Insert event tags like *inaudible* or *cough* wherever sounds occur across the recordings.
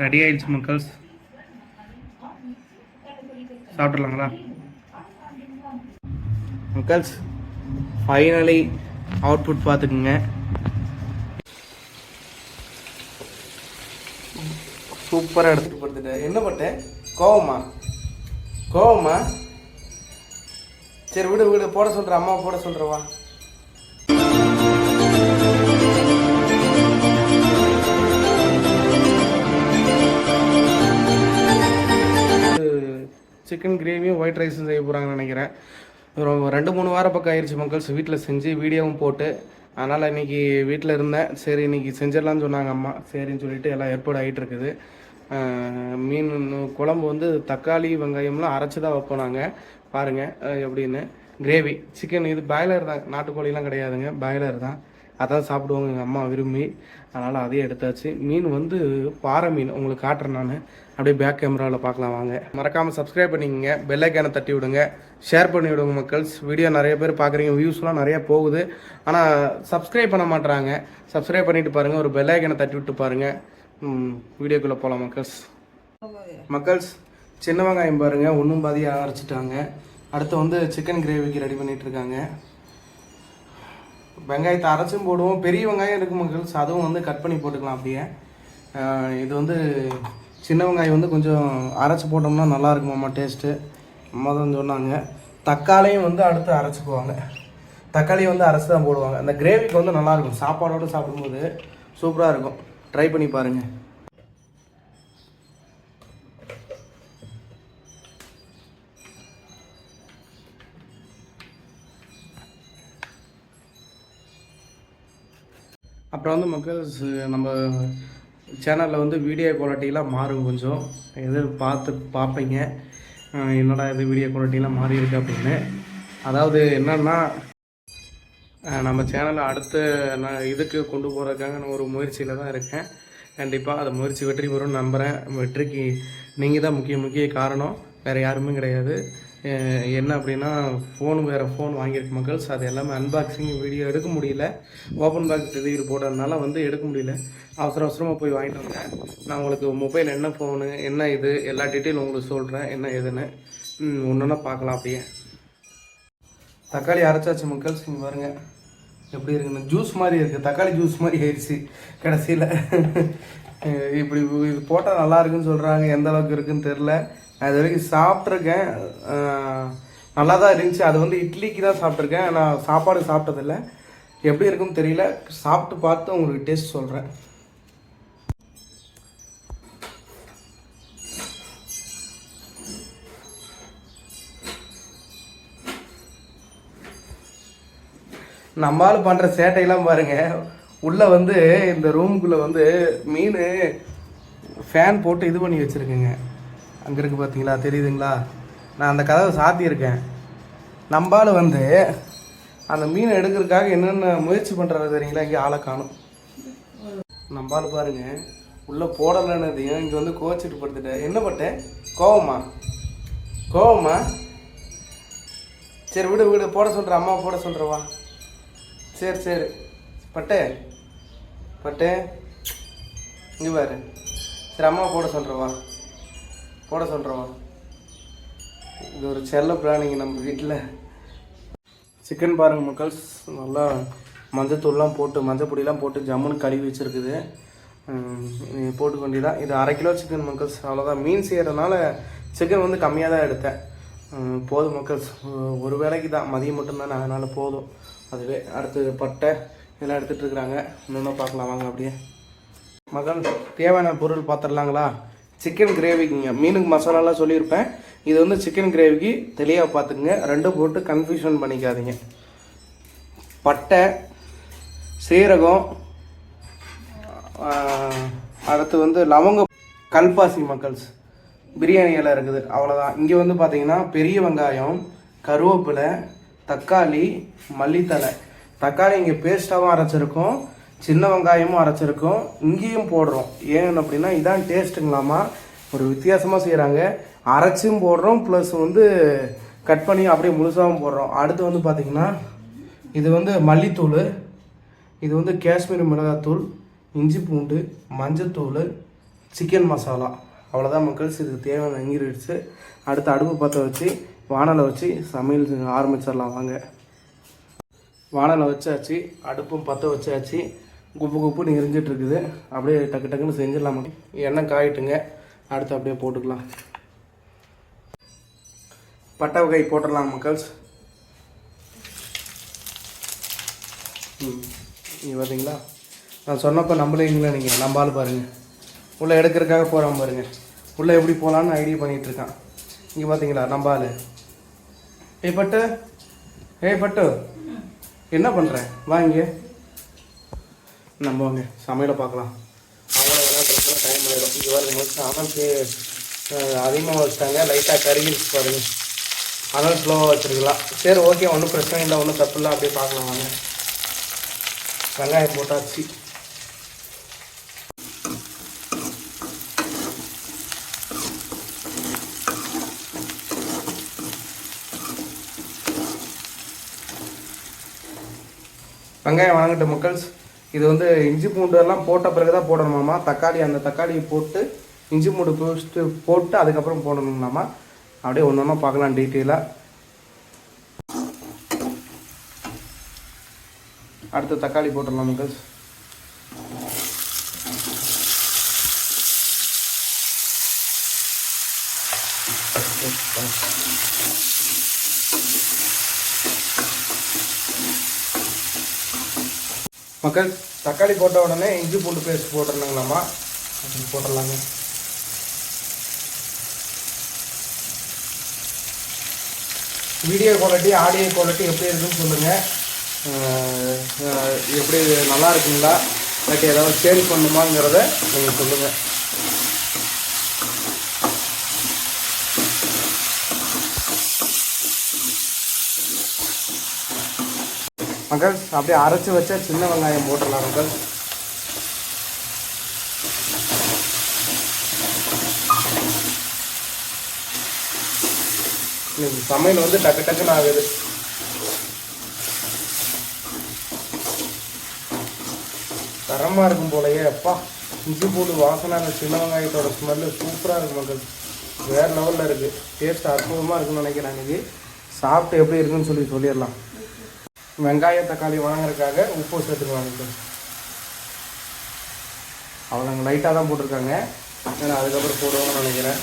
Ready ஆயிடுச்சு மக்கள்ஸ். சாப்பிட்றலாங்களா மக்கள்ஸ் finally output பார்த்துக்குங்க. சூப்பராக எடுத்துகிட்டு படுத்துட்டேன் என்ன பண்ணிட்டேன் கோவமா? கோவமா? சரி விடு விடு போட சொல்கிற அம்மா போட சொல்கிறவா சிக்கன் கிரேவியும் ஒயிட் ரைஸும் செய்ய போகிறாங்கன்னு நினைக்கிறேன். ஒரு ரெண்டு மூணு வாரம் பக்கம் ஆயிடுச்சு மக்கள்ஸ் வீட்டில் செஞ்சு வீடியோவும் போட்டு அதனால் இன்னைக்கு வீட்டில் இருந்தேன். சரி இன்றைக்கி செஞ்சிடலாம்னு சொன்னாங்க அம்மா. சரின்னு சொல்லிட்டு எல்லாம் ஏற்பாடு ஆகிட்டு இருக்குது. மீன் குழம்பு வந்து தக்காளி வெங்காயம்லாம் அரைச்சி தான் வைப்போம் நாங்கள் பாருங்கள் எப்படின்னு. கிரேவி சிக்கன் இது பாய்லர் தான். நாட்டுக்கோழிலாம் கிடையாதுங்க. பாய்லர் தான். அதான் சாப்பிடுவாங்க எங்கள் அம்மா விரும்பி. அதனால் அதையும் எடுத்தாச்சு. மீன் வந்து பாறை மீன். உங்களுக்கு காட்டுறேன் நான். அப்படியே பேக் கேமராவில் பார்க்கலாம் வாங்க. மறக்காமல் சப்ஸ்கிரைப் பண்ணிக்கங்க பெல் ஐக்கானை தட்டி விடுங்க. ஷேர் பண்ணி விடுங்க மக்கள்ஸ் வீடியோ நிறைய பேர் பார்க்குறீங்க வியூஸ்லாம் நிறைய போகுது. ஆனால் சப்ஸ்கிரைப் பண்ண மாட்றாங்க. சப்ஸ்கிரைப் பண்ணிட்டு பாருங்கள் ஒரு பெல் ஐக்கானை தட்டி விட்டு பாருங்கள் வீடியோக்குள்ளே போகலாம் மக்கள்ஸ். மக்கள்ஸ் சின்ன வெங்காயம் பாருங்கள் ஒன்றும் பாதியாக அரைச்சிட்டாங்க. அடுத்து வந்து சிக்கன் கிரேவிக்கு ரெடி பண்ணிகிட்ருக்காங்க இருக்காங்க. வெங்காயத்தை அரைச்சும் போடுவோம். பெரிய வெங்காயம் இருக்கு மக்கள்ஸ். அதுவும் வந்து கட் பண்ணி போட்டுக்கலாம் அப்படியே. இது வந்து சின்ன வெங்காயம் வந்து கொஞ்சம் அரைச்சி போட்டோம்னா நல்லா இருக்குமாம்மா டேஸ்ட்டு அம்மா தான் சொன்னாங்க. தக்காளியும் வந்து அடுத்து அரைச்சிக்குவாங்க. தக்காளி வந்து அரைச்சி தான் போடுவாங்க. அந்த கிரேவிக்கு வந்து நல்லாயிருக்கும் சாப்பாடோடு சாப்பிடும்போது சூப்பராக இருக்கும். ட்ரை பண்ணி பாருங்கள் அப்புறம் வந்து மக்கள் நம்ம சேனலில் வந்து வீடியோ குவாலிட்டிலாம் மாறும் கொஞ்சம். எது பார்த்து பார்ப்பீங்க. என்னடா இது வீடியோ குவாலிட்டிலாம் மாறி இருக்கு அப்படின்னு. அதாவது என்னென்னா நம்ம சேனலை அடுத்த நான் இதுக்கு கொண்டு போகிறதுக்காக நான் ஒரு முயற்சியில் தான் இருக்கேன். கண்டிப்பாக அந்த முயற்சி வெற்றி பெறும்னு நம்புகிறேன் வெற்றிக்கு நீங்கள் தான் முக்கிய முக்கிய காரணம். வேறு யாருமே கிடையாது. என்ன அப்படின்னா ஃபோன் வேறு ஃபோன் வாங்கியிருக்க மக்கள்ஸ் அது எல்லாமே அன்பாக்சிங் வீடியோ எடுக்க முடியல. ஓப்பன் பாக்ஸ் டெலிவரி போடுறதுனால வந்து எடுக்க முடியல. அவசர அவசரமாக போய் வாங்கிட்டு வந்தேன். நான் உங்களுக்கு மொபைல் என்ன ஃபோனு என்ன இது எல்லா டீட்டெயிலும் உங்களுக்கு சொல்கிறேன் என்ன ஏதுன்னு ஒன்றுன்னா பார்க்கலாம் அப்படியே. தக்காளி அரைச்சாச்சு மக்கள்ஸ் இங்கே பாருங்க. எப்படி இருக்குன்னு. ஜூஸ் மாதிரி இருக்குது தக்காளி ஜூஸ் மாதிரி ஆயிடுச்சு. கடைசியில். *laughs* இப்படி இது போட்டால் நல்லா இருக்குன்னு சொல்கிறாங்க எந்த அளவுக்கு இருக்குன்னு தெரில நான் இது வரைக்கும் சாப்பிட்ருக்கேன் நல்லா தான் இருந்துச்சு. அது வந்து இட்லிக்கு தான் சாப்பிட்ருக்கேன் நான் சாப்பாடு சாப்பிட்டதில்ல. எப்படி இருக்குன்னு தெரியல. சாப்பிட்டு பார்த்து உங்களுக்கு டேஸ்ட் சொல்கிறேன் நம்மால் பண்ணுற சேட்டையெல்லாம் பாருங்கள் உள்ளே வந்து இந்த ரூமுக்குள்ளே வந்து மீன் ஃபேன் போட்டு இது பண்ணி வச்சுருக்கேங்க. அங்கே இருக்குது பார்த்தீங்களா தெரியுதுங்களா? நான் அந்த கதவை சாத்தியிருக்கேன். நம்பால் வந்து அந்த மீனை எடுக்கிறதுக்காக என்னென்ன முயற்சி பண்ணுறாரு தெரியுங்களா? இங்கே ஆளை காணும். நம்பால் பாருங்க. உள்ளே போடலைன்னதையும் இங்கே வந்து கோச்சிட்டு படுத்துட்டேன். என்ன பட்டேன்? கோவமா? கோவமா? சரி விடு விடு. போட சொல்கிற அம்மா போட சொல்கிறவா சரி சரி. பட்டே. பட்டே. இங்கே பாரு. சரி அம்மா போட சொல்கிறவா போட சொல்கிறோம் இது ஒரு செல்ல பிராணிங்க நம்ம வீட்டில் சிக்கன் பாருங்க மக்கள்ஸ் நல்லா மஞ்சத்தூள்லாம் போட்டு மஞ்சள் பொடியெலாம் போட்டு ஜம்முன்னு கழுவி வச்சுருக்குது. போட்டுக்க வேண்டியதான் இது அரை கிலோ சிக்கன் மக்கள்ஸ் அவ்வளோதான் மீன் செய்கிறதுனால சிக்கன் வந்து கம்மியாக தான் எடுத்தேன். போதும் மக்கள்ஸ் ஒரு வேளைக்கு தான். மதியம் மட்டும்தானே. அதனால் போதும். அதுவே அடுத்து பட்டை இதெல்லாம் எடுத்துகிட்டு இருக்கிறாங்க. இன்னொன்று பார்க்கலாம். வாங்க அப்படியே. மகன் தேவையான பொருள் பார்த்துடலாங்களா சிக்கன் கிரேவிக்குங்க மீனுக்கு மசாலாலாம் சொல்லியிருப்பேன். இது வந்து சிக்கன் கிரேவிக்கு தெளிவாக பார்த்துக்குங்க ரெண்டும் போட்டு கன்ஃபியூஷன் பண்ணிக்காதீங்க. பட்டை சீரகம் அடுத்து வந்து லவங்க கல்பாசி மக்கள்ஸ். பிரியாணி இருக்குது. அவ்வளோதான் இங்கே வந்து பார்த்தீங்கன்னா பெரிய வெங்காயம் கருவேப்பிலை தக்காளி மல்லித்தலை தக்காளி இங்கே பேஸ்ட்டாகவும் அரைச்சிருக்கோம். சின்ன வெங்காயமும் அரைச்சிருக்கோம். இங்கேயும் போடுறோம். ஏன் அப்படின்னா இதான் டேஸ்ட்டுங்களாமா ஒரு வித்தியாசமாக செய்கிறாங்க அரைச்சும் போடுறோம் ப்ளஸ் வந்து கட் பண்ணி அப்படியே முழுசாகவும் போடுறோம். அடுத்து வந்து பார்த்திங்கன்னா இது வந்து மல்லித்தூள். இது வந்து காஷ்மீரி மிளகாத்தூள் இஞ்சி பூண்டு மஞ்சத்தூள் சிக்கன் மசாலா அவ்வளோதான் மக்கள்ஸ் இதுக்கு தேவையான இன்கிரீடியன்ஸு அடுத்து அடுப்பு பற்ற வச்சு வானலை வச்சு சமையல் ஆரம்பிச்சிடலாம். வாங்க. வானலை வச்சாச்சு அடுப்பும் பற்ற வச்சாச்சு. குப்பு குப்புன்னு எரிஞ்சிட்டு இருக்குது. அப்படியே டக்கு டக்குன்னு செஞ்சிடலாம் எண்ணெய் காயிட்டுங்க. அடுத்து அப்படியே போட்டுக்கலாம். பட்டை வகை போட்டுடலாம் மக்கள்ஸ். ம் பார்த்தீங்களா நான் சொன்னப்போ நம்பலைங்களா நீங்கள் நம்பாலும் பாருங்கள் உள்ளே எடுக்கிறதுக்காக போகிறான் பாருங்கள் உள்ளே எப்படி போகலான்னு ஐடியா பண்ணிகிட்டு இருக்கான். இங்கே பார்த்தீங்களா நம்பால் ஏய் பட்டு. ஏய் பட்டு. என்ன பண்ணுற வாங்க நம்ம வாங்க சமையலை பார்க்கலாம். அவ்வளோ விளையாட்டுறதுக்குலாம் டைம் ஆகிடும் இது பாருங்க அனல்ஸு அதிகமாக வச்சுட்டாங்க. லைட்டாக கருகிருச்சு பாருங்க. அனல் ஸ்லோவாக வச்சுருக்கலாம் சரி ஓகே ஒன்றும் பிரச்சனை இல்லை. ஒன்றும் தப்பு இல்லை. அப்படியே பார்க்கலாம் வாங்க. வெங்காயம் போட்டாச்சு. வெங்காயம் வணங்கிட்ட மக்கள்ஸ். இது வந்து இஞ்சி பூண்டு எல்லாம் போட்ட பிறகு தான் போடணுமாம்மா. தக்காளி அந்த தக்காளியை போட்டு இஞ்சி பூண்டு பேஸ்ட்டு போட்டு அதுக்கப்புறம் போடணுங்களாமா அப்படியே ஒன்று ஒன்றா பார்க்கலாம் டீட்டெயிலாக அடுத்து தக்காளி போட்டுடலாம் மக்கள்ஸ் மக்கள் தக்காளி போட்ட உடனே இஞ்சி பூண்டு பேஸ்ட் போட்டுருந்தாங்களாமா அப்படின்னு போட்டுடலாங்க வீடியோ குவாலிட்டி ஆடியோ குவாலிட்டி எப்படி இருக்குன்னு சொல்லுங்கள் எப்படி நல்லா இருக்குங்களா? இல்லாட்டி ஏதாவது சேஞ்ச் பண்ணுமாங்கிறத நீங்கள் சொல்லுங்கள் மக்கள் அப்படியே அரைச்சி வச்ச சின்ன வெங்காயம் போட்டுடலாம் மக்கள். சமையல் வந்து டக்கு டக்குன்னு ஆகுது. தரமாக இருக்கும் போலயே. அப்பா இஞ்சி பூண்டு வாசனை அந்த சின்ன வெங்காயத்தோட ஸ்மெல்லு சூப்பராக இருக்கும் மக்கள். வேறு லெவலில் இருக்குது டேஸ்ட் அற்புதமாக இருக்குன்னு நினைக்கிறேன் அன்றைக்கி சாப்பிட்டு எப்படி இருக்குன்னு சொல்லி சொல்லிடலாம். வெங்காயம் தக்காளி வாங்குறதுக்காக உப்பு சேர்த்துக்குவாங்க சார் அவங்க லைட்டாக தான் போட்டிருக்காங்க. நான் அதுக்கப்புறம் போடுவோன்னு நினைக்கிறேன்.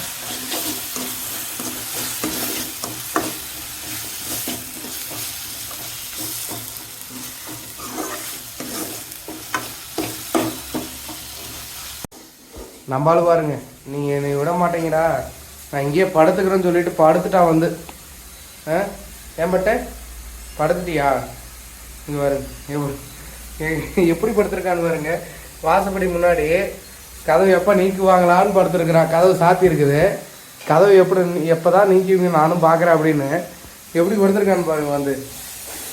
நம்பாலும் பாருங்க. நீங்கள் என்னை விட மாட்டீங்கடா. நான் இங்கேயே படுத்துக்கிறேன்னு சொல்லிட்டு படுத்துட்டான் வந்து ஆ? ஏன் பட்ட? படுத்துட்டியா? இங்கே பாருங்க. எப்படி- எ- எப்படி படுத்திருக்கான்னு பாருங்க. வாசப்படி முன்னாடி கதவு எப்போ நீக்குவாங்களான்னு படுத்துருக்குறான் கதவு சாத்தி இருக்குது. கதவு எப்படி எப்போ தான் நீக்குவீங்க நானும் பார்க்குறேன் அப்படின்னு எப்படி படுத்துருக்கான்னு பாருங்க வந்து.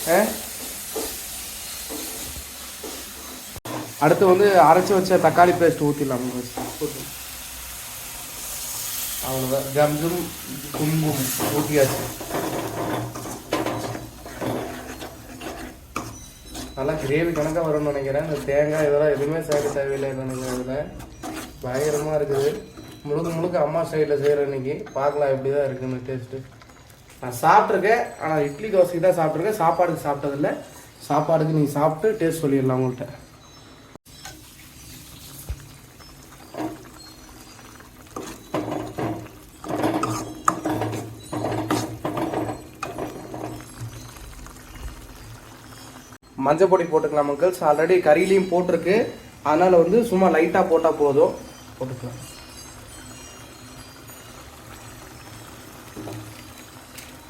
ஆ? அடுத்து வந்து அரைச்சி வச்ச தக்காளி பேஸ்ட் ஊற்றிடலாம் அவ்வளோதான் ஜம்ஜும் குங்கும் ஊட்டியாச்சு நல்லா கிரேவி கணக்காக வரும்னு நினைக்கிறேன். இந்த தேங்காய் இதெல்லாம் எதுவுமே சேர்க்க தேவையில்லைன்னு நினைக்கிறேன் இதில் பயங்கரமாக இருக்குது. முழுக்க முழுக்க அம்மா சைடில் செய்கிற இன்னைக்கு. பார்க்கலாம் எப்படி தான் இருக்குன்னு டேஸ்ட்டு நான் சாப்பிட்ருக்கேன் ஆனால் இட்லி தோசைக்கு தான் சாப்பிட்ருக்கேன் சாப்பாடுக்கு சாப்பிட்டதில்ல. சாப்பாடுக்கு நீங்கள் சாப்பிட்டு டேஸ்ட் சொல்லிடலாம் உங்கள்கிட்ட மஞ்சள் பொடி போட்டுக்கலாம் மக்கள்ஸ் ஆல்ரெடி கறியிலையும் போட்டிருக்கு. அதனால் வந்து சும்மா லைட்டாக போட்டால் போதும். போட்டுக்கலாம்.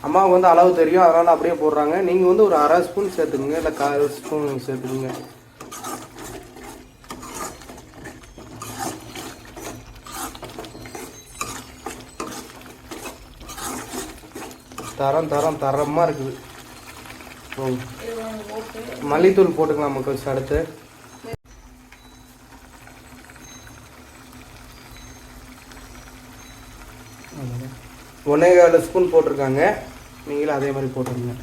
அம்மாவுக்கு வந்து அளவு தெரியும் அதனால் அப்படியே போடுறாங்க. நீங்கள் வந்து ஒரு அரை ஸ்பூன் சேர்த்துக்குங்க இல்லை கால் ஸ்பூன் சேர்த்துக்குங்க. தரம் தரம் தரமாக இருக்குது. ஓ மல்லித்தூள் போட்டுக்கலாம் மக்கள்ஸ் அடுத்து. ஒன்னே கால் ஸ்பூன் போட்டிருக்காங்க. நீங்களும் அதே மாதிரி போட்டுருங்க.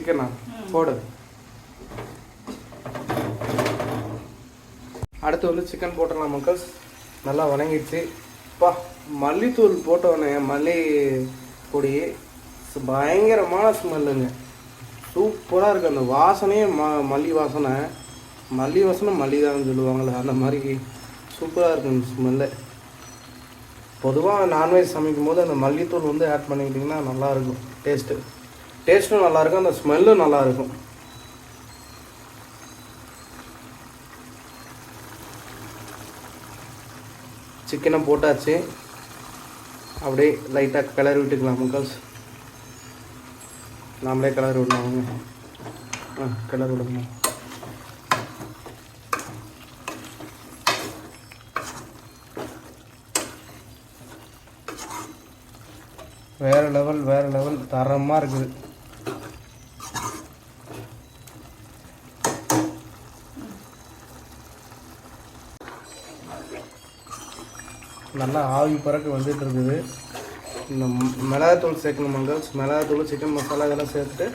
சிக்கனா போடு அடுத்து வந்து சிக்கன் போட்டுடலாம் மக்கள்ஸ். நல்லா வணங்கிடுச்சு. பா மல்லித்தூள் போட்டோன்னே மல்லி பொடி. பயங்கரமான ஸ்மெல்லுங்க சூப்பராக இருக்குது அந்த வாசனையே ம மல்லி வாசனை. மல்லி வாசனை மல்லிதான்னு சொல்லுவாங்கள்ல அந்த மாதிரி சூப்பராக இருக்கும் இந்த ஸ்மெல்லு பொதுவாக நான்வெஜ் சமைக்கும் போது அந்த மல்லித்தூள் வந்து ஆட் பண்ணிக்கிட்டிங்கன்னா நல்லாயிருக்கும் டேஸ்ட்டு டேஸ்ட்டும் நல்லாயிருக்கும் அந்த ஸ்மெல்லும் நல்லாயிருக்கும். சிக்கனை போட்டாச்சு. அப்படியே லைட்டாக கிளறி விட்டுக்கலாம் முக்கல்ஸ் நாமளே கிளறி விடலாம் ஆ கிளறி விடுங்க வேறு லெவல் வேறு லெவல் தரமாக இருக்குது. நல்லா ஆவி பறக்க வந்துட்டு இருக்குது இந்த மிளகாத்தூள் சேர்க்கணும் மங்கள்ஸ் மிளகாத்தூள் சிக்கன் மசாலா இதெல்லாம் சேர்த்துட்டு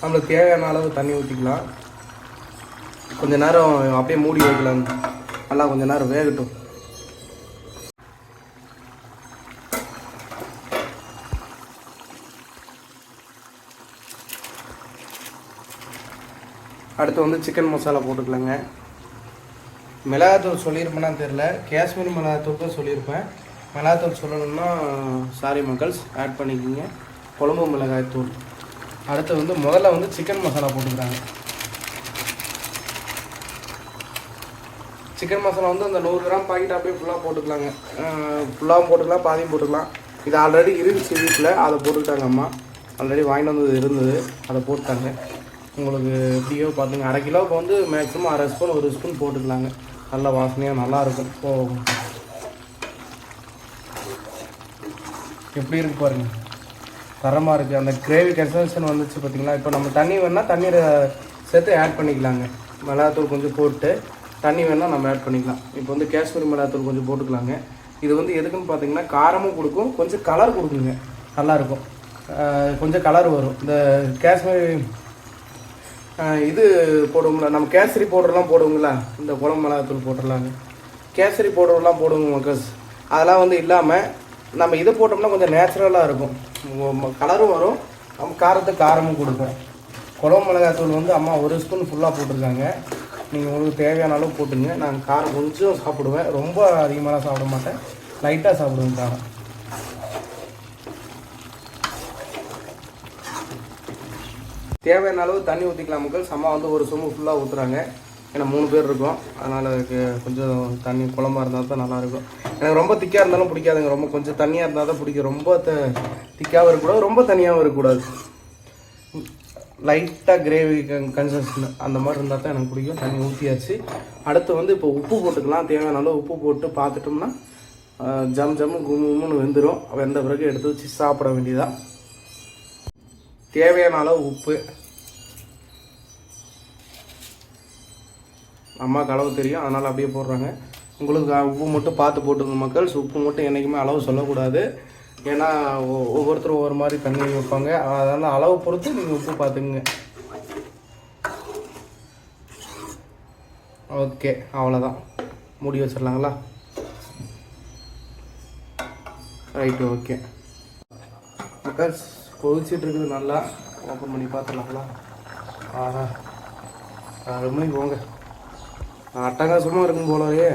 நம்மளுக்கு தேவையான அளவு தண்ணி ஊற்றிக்கலாம் கொஞ்ச நேரம் அப்படியே மூடி வைக்கலாம். நல்லா கொஞ்ச நேரம் வேகட்டும். அடுத்து வந்து சிக்கன் மசாலா போட்டுக்கலாங்க. மிளகாத்தூள் சொல்லியிருப்பேனான்னு தெரில காஷ்மீர் மிளகாத்தூள் தான் சொல்லியிருப்பேன். மிளகாத்தூள் சொல்லணும்னா சாரி மக்கள்ஸ் ஆட் பண்ணிக்கோங்க. குழம்பு மிளகாய் தூள் அடுத்து வந்து முதல்ல வந்து சிக்கன் மசாலா போட்டுக்கிறாங்க. சிக்கன் மசாலா வந்து அந்த நூறு கிராம் பாக்கெட் அப்படியே ஃபுல்லாக போட்டுக்கலாங்க. ஃபுல்லாகவும் போட்டுக்கலாம் பாதியும் போட்டுக்கலாம். இது ஆல்ரெடி இருந்துச்சு வீட்டில் அதை போட்டுக்கிட்டாங்க அம்மா. ஆல்ரெடி வாங்கிட்டு வந்தது இருந்தது அதை போட்டுட்டாங்க. உங்களுக்கு எப்படியோ பார்த்துங்க அரை கிலோவுக்கு வந்து மேக்ஸிமம் அரை ஸ்பூன் ஒரு ஸ்பூன் போட்டுக்கலாங்க. நல்ல வாசனையாக நல்லாயிருக்கும் ஓ. எப்படி இருக்கு பாருங்க. தரமாக இருக்குது அந்த கிரேவி கன்சன்ஷன் வந்துச்சு பார்த்தீங்களா இப்போ நம்ம தண்ணி வேணால் தண்ணீரை சேர்த்து ஆட் பண்ணிக்கலாங்க. மிளகாத்தூள் கொஞ்சம் போட்டு தண்ணி வேணால் நம்ம ஆட் பண்ணிக்கலாம். இப்போ வந்து காஷ்மீர் மிளகாத்தூள் கொஞ்சம் போட்டுக்கலாங்க. இது வந்து எதுக்குன்னு பார்த்தீங்கன்னா காரமும் கொடுக்கும். கொஞ்சம் கலர் கொடுக்குங்க. நல்லாயிருக்கும் கொஞ்சம் கலர் வரும். இந்த காஷ்மீர் இது போடுவோம்ல. நம்ம கேசரி பவுடர்லாம் போடுவோங்களா இந்த குழம்பு மிளகாத்தூள் போட்டுடலாங்க கேசரி பவுடர்லாம் போடுவோங்க மக்கள்ஸ் அதெல்லாம் வந்து இல்லாமல் நம்ம இதை போட்டோம்னா கொஞ்சம் நேச்சுரலாக இருக்கும். கலரும் வரும். நம்ம காரத்துக்கு காரமும் கொடுக்கும் குழம்பு மிளகாத்தூள் வந்து அம்மா ஒரு ஸ்பூன் ஃபுல்லாக போட்டிருக்காங்க. நீங்கள் உங்களுக்கு தேவையான அளவு போட்டுங்க. நான் காரம் கொஞ்சம் சாப்பிடுவேன். ரொம்ப அதிகமாகலாம் சாப்பிட மாட்டேன். லைட்டாக சாப்பிடுவேன் காரம். தேவையான அளவு தண்ணி ஊற்றிக்கலாம் மக்கள். சம்மா வந்து ஒரு சொம்பு ஃபுல்லாக ஊற்றுறாங்க ஏன்னா மூணு பேர் இருக்கோம். அதனால் அதுக்கு கொஞ்சம் தண்ணி குழம்பா இருந்தால் தான் நல்லாயிருக்கும் எனக்கு ரொம்ப திக்காக இருந்தாலும் பிடிக்காதுங்க. ரொம்ப கொஞ்சம் தண்ணியாக இருந்தால் தான் பிடிக்கும். ரொம்ப த திக்காகவும் இருக்கக்கூடாது. ரொம்ப தண்ணியாகவும் இருக்கக்கூடாது. லைட்டாக கிரேவி கன்சன்ஷன் அந்த மாதிரி இருந்தால் தான் எனக்கு பிடிக்கும். தண்ணி ஊற்றியாச்சு அடுத்து வந்து இப்போ உப்பு போட்டுக்கலாம். தேவையான அளவு உப்பு போட்டு பார்த்துட்டோம்னா ஜம் ஜம் ஜம்மு கும்முன்னு வெந்துடும் வெந்த பிறகு எடுத்து வச்சு சாப்பிட வேண்டியதான் தேவையான அளவு உப்பு. அம்மாவுக்கு அளவு தெரியும் அதனால் அப்படியே போடுறாங்க. உங்களுக்கு உப்பு மட்டும் பார்த்து போட்டுங்க மக்கள். உப்பு மட்டும் என்றைக்குமே அளவு சொல்லக்கூடாது. ஏன்னா ஒவ்வொருத்தரும் ஒவ்வொரு மாதிரி தண்ணி வைப்பாங்க. அதனால் அளவு பொறுத்து நீங்கள் உப்பு பார்த்துக்குங்க. ஓகே அவ்வளோதான் மூடி வச்சிடலாங்களா? ரைட்டு ஓகே மக்கள்ஸ் கொதிச்சுட்டு இருக்குது நல்லா. ஓப்பன் பண்ணி பார்த்துடலாங்களா ஆஹா. ஆறு மணிக்கு போங்க. அட்டகாசமாக இருக்கும் போலவே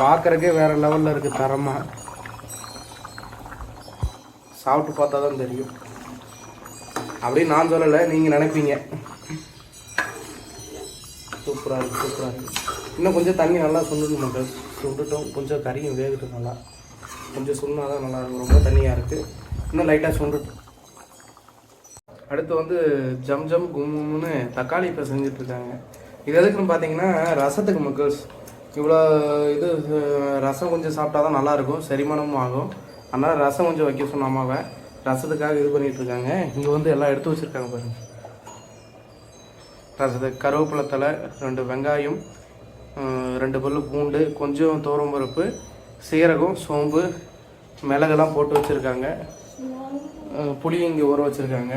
பார்க்குறக்கே வேறு லெவலில் இருக்குது தரமாக சாப்பிட்டு பார்த்தா தான் தெரியும். அப்படின்னு நான் சொல்லலை நீங்கள் நினைப்பீங்க. சூப்பராக இருக்குது சூப்பராக இருக்குது இன்னும் கொஞ்சம் தண்ணி நல்லா சுண்டுட்டு மக்கள். சுண்டுட்டோம். கொஞ்சம் கறியும் வேகட்டும் நல்லா. கொஞ்சம் சுண்ணாதான் நல்லா இருக்கும். ரொம்ப தண்ணியாக இருக்குது இன்னும் லைட்டாக சுண்டுட்டும் அடுத்து வந்து ஜம் ஜம் கும்முன்னு தக்காளி இப்போ செஞ்சிட்ருக்காங்க. இது எதுக்குன்னு பார்த்தீங்கன்னா ரசத்துக்கு மக்கள்ஸ் இவ்வளோ இது ரசம் கொஞ்சம் சாப்பிட்டா தான் நல்லாயிருக்கும். செரிமானமும் ஆகும். அதனால் ரசம் கொஞ்சம் வைக்க சொன்ன அம்மாவை. ரசத்துக்காக இது பண்ணிகிட்ருக்காங்க இருக்காங்க இங்கே வந்து எல்லாம் எடுத்து வச்சுருக்காங்க பாருங்கள் ரசத்துக்கு கருவேப்பிலை தலை ரெண்டு வெங்காயம் ரெண்டு பல்லு பூண்டு கொஞ்சம் பருப்பு சீரகம் சோம்பு மிளகெல்லாம் போட்டு வச்சுருக்காங்க. புளி இங்கே ஊற வச்சுருக்காங்க.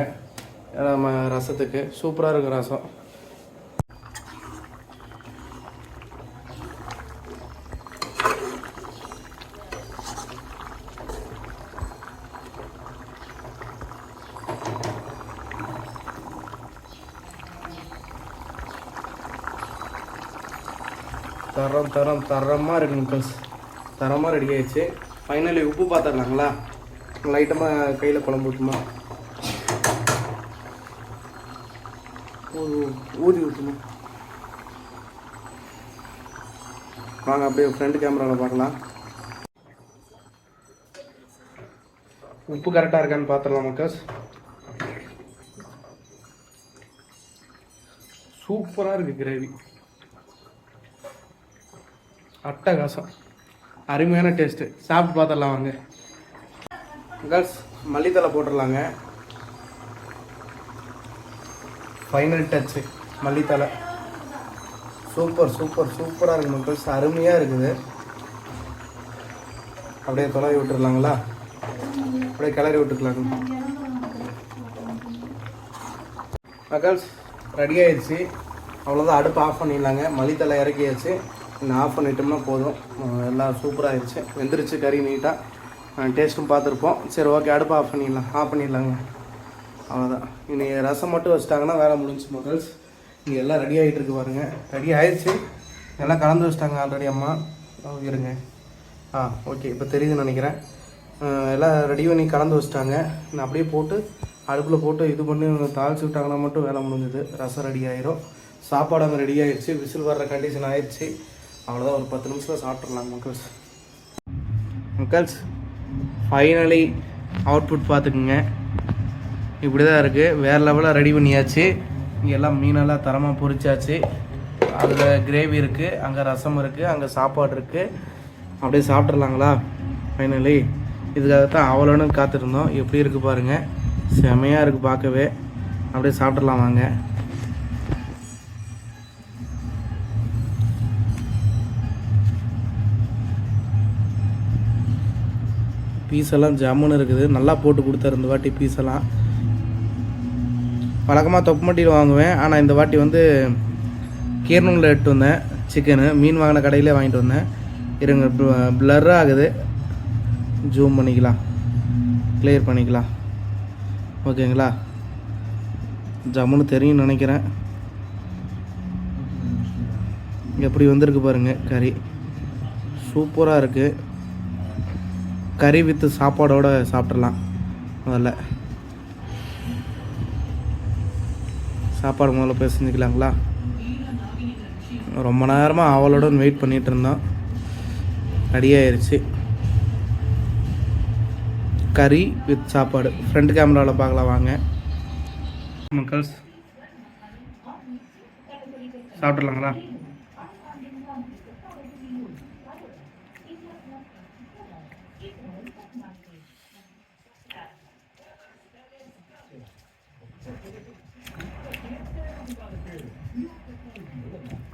நம்ம ரசத்துக்கு. சூப்பராக இருக்கும் ரசம். தரம் தரம் தரமாக இருக்கு தரமாக ரெடி ஆயிடுச்சு. ஃபைனலி உப்பு பார்த்துடலாங்களா லைட்டமாக கையில் குழம்பு ஊற்றுமா ஊதி ஊற்றுமா வாங்க அப்படியே ஃப்ரண்ட் கேமராவில் பார்க்கலாம். உப்பு கரெக்டாக இருக்கான்னு பார்த்துடலாம் மக்கஸ் சூப்பராக இருக்குது கிரேவி அட்டகாசம். அருமையான டேஸ்ட்டு சாப்பிட்டு பார்த்துடலாம் வாங்க. கேர்ள்ஸ் மல்லித்தலை போட்டுடலாங்க. ஃபைனல் டச்சு மல்லித்தலை. சூப்பர் சூப்பர் சூப்பராக இருக்குது மக்கள்ஸ் அருமையாக இருக்குது. அப்படியே தொலைவி விட்டுறலாங்களா அப்படியே கிளறி விட்டுக்கலாங்க. மக்கள்ஸ் ரெடி ஆயிடுச்சு. அவ்வளோதான் அடுப்பு ஆஃப் பண்ணிடலாங்க. மல்லித்தலை இறக்கியாச்சு. இன்னும் ஆஃப் பண்ணிட்டோம்னா போதும். எல்லாம் சூப்பராக ஆயிடுச்சு. வெந்துருச்சு கறி நீட்டாக டேஸ்ட்டும் பார்த்துருப்போம். சரி ஓகே அடுப்பு ஆஃப் பண்ணிடலாம். ஆஃப் பண்ணிடலாங்க. அவ்வளோதான் இன்றைக்கி ரசம் மட்டும் வச்சிட்டாங்கன்னா வேலை முடிஞ்சு மக்கள்ஸ் இங்கே எல்லாம் ரெடி ஆகிட்டு இருக்கு பாருங்க. ரெடி ஆயிடுச்சு. எல்லாம் கலந்து வச்சிட்டாங்க ஆல்ரெடி அம்மா. இருங்க. ஆ ஓகே இப்போ தெரியுதுன்னு நினைக்கிறேன். எல்லாம் ரெடி பண்ணி கலந்து வச்சிட்டாங்க. நான் அப்படியே போட்டு அடுப்பில் போட்டு இது பண்ணி தாளிச்சு விட்டாங்கன்னா மட்டும் வேலை முடிஞ்சுது. ரசம் ரெடி ஆயிரும். சாப்பாடு அங்கே ரெடி ஆயிடுச்சு. விசில் வர்ற கண்டிஷன் ஆயிடுச்சு. அவ்வளோதான் ஒரு பத்து நிமிஷத்தில் சாப்பிட்றலாம் மக்கள்ஸ். மக்கள்ஸ் ஃபைனலி அவுட்புட் பார்த்துக்குங்க. இப்படி தான் இருக்குது வேறு லெவலில் ரெடி பண்ணியாச்சு. எல்லாம் மீனெல்லாம் தரமாக பொரிச்சாச்சு. அதில் கிரேவி இருக்குது அங்கே ரசம் இருக்குது அங்கே சாப்பாடு இருக்குது அப்படியே சாப்பிட்றலாங்களா ஃபைனலி இதுக்காக தான் அவ்வளோன்னு காத்திருந்தோம். எப்படி இருக்குது பாருங்கள் செமையாக இருக்குது பார்க்கவே. அப்படியே சாப்பிட்றலாம் வாங்க. பீஸ் எல்லாம் ஜம்முன்னு இருக்குது. நல்லா போட்டு கொடுத்தாரு இந்த வாட்டி பீஸ் எல்லாம். வழக்கமாக தொப்பமட்டியில் வாங்குவேன். ஆனால் இந்த வாட்டி வந்து கீரனூரில் எடுத்து வந்தேன். சிக்கனு மீன் வாங்கின கடையிலே வாங்கிட்டு வந்தேன். இருங்க ப்ளர் ஆகுது. ஜூம் பண்ணிக்கலாம். கிளியர் பண்ணிக்கலாம். ஓகேங்களா? ஜம்முன்னு தெரியும்னு நினைக்கிறேன். எப்படி வந்திருக்கு பாருங்கள் கறி. சூப்பராக இருக்குது கறி வித்து சாப்பாடோட சாப்பிட்றலாம் முதல்ல. சாப்பாடு முதல்ல போய் செஞ்சுக்கலாங்களா? ரொம்ப நேரமாக அவளோட வெயிட் பண்ணிகிட்டு இருந்தோம். ரெடி கறி வித் சாப்பாடு. ஃப்ரண்ட் கேமராவில் பார்க்கலாம் வாங்க. மக்கள்ஸ் சாப்பிட்றலாங்களா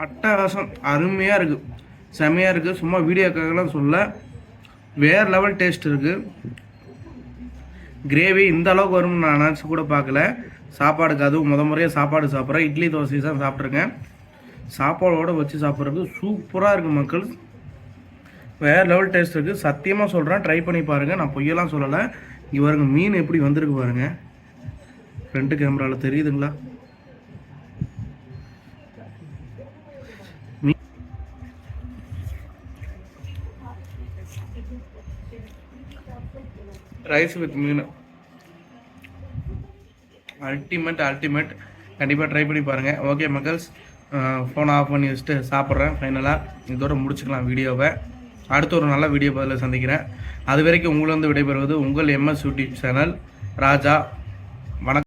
அட்டகாசம் அருமையாக இருக்குது செமையாக இருக்குது சும்மா வீடியோக்காகலாம் சொல்ல. வேறு லெவல் டேஸ்ட் இருக்குது கிரேவி இந்த அளவுக்கு வரும்னு நான் நினச்சி கூட பார்க்கல. சாப்பாடுக்கு அதுவும் முத முறையாக சாப்பாடு சாப்பிட்றேன். இட்லி தோசை தான் சாப்பிட்ருக்கேன் சாப்பாடோடு வச்சு சாப்பிட்றதுக்கு சூப்பராக இருக்குது மக்கள். வேறு லெவல் டேஸ்ட் இருக்குது சத்தியமாக சொல்கிறேன் ட்ரை பண்ணி பாருங்கள் நான் பொய்யெல்லாம் சொல்லலை. இவருங்க மீன் எப்படி வந்திருக்கு பாருங்கள் ஃப்ரண்ட்டு கேமராவில் தெரியுதுங்களா? Rice with meen ultimate ultimate கண்டிப்பாக ட்ரை பண்ணி பாருங்கள் ஓகே மக்கள்ஸ் ஃபோனை ஆஃப் பண்ணி வச்சுட்டு சாப்பிட்றேன் ஃபைனலாக இதோட முடிச்சுக்கலாம் வீடியோவை. அடுத்த ஒரு நல்ல வீடியோ பதில் சந்திக்கிறேன். அது வரைக்கும் உங்களிருந்து விடைபெறுவது உங்கள் எம்எஸ் யூடியூப் சேனல் ராஜா. வணக்கம்.